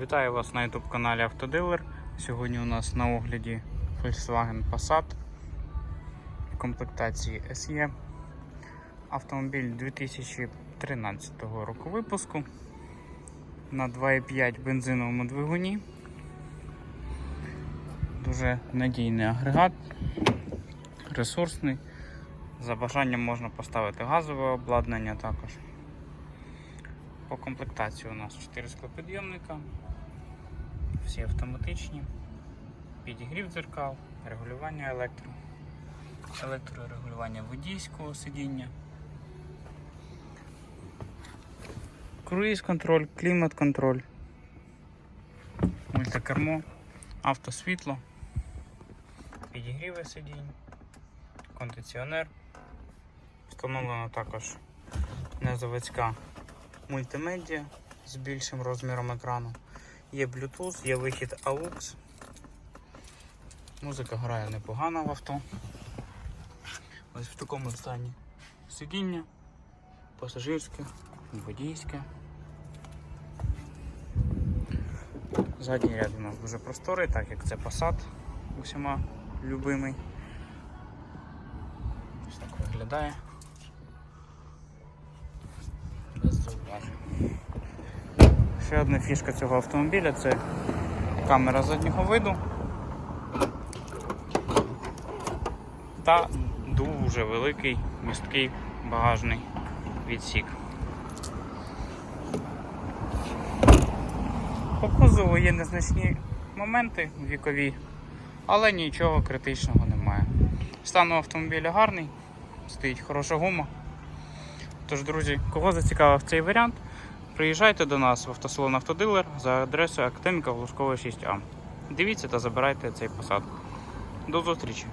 Вітаю вас на YouTube каналі Автодилер. Сьогодні у нас на огляді Volkswagen Passat в комплектації SE. Автомобіль 2013 року випуску на 2,5 бензиновому двигуні. Дуже надійний агрегат, ресурсний. За бажанням можна поставити газове обладнання також. По комплектації у нас 4 склопідйомника, всі автоматичні, підігрів дзеркал, регулювання електро, електрорегулювання водійського сидіння, круїз-контроль, клімат-контроль, мультикермо, автосвітло, підігріви сидінь, кондиціонер. Встановлена також незаводська мультимедіа з більшим розміром екрану. Є Bluetooth, є вихід AUX. Музика грає непогано в авто. Ось в такому стані сидіння, пасажирське, водійське. Задній ряд у нас дуже просторий, так як це Passat усіма любимий. Ось так виглядає. Без. Ще одна фішка цього автомобіля це камера заднього виду та дуже великий місткий багажний відсік. По кузову є незначні моменти вікові, але нічого критичного немає. Стан автомобіля гарний, стоїть хороша гума. Тож, друзі, кого зацікавив цей варіант, приїжджайте до нас в автосалон Автодилер за адресою Академіка Глушкова 6А. Дивіться та забирайте цей посад. До зустрічі!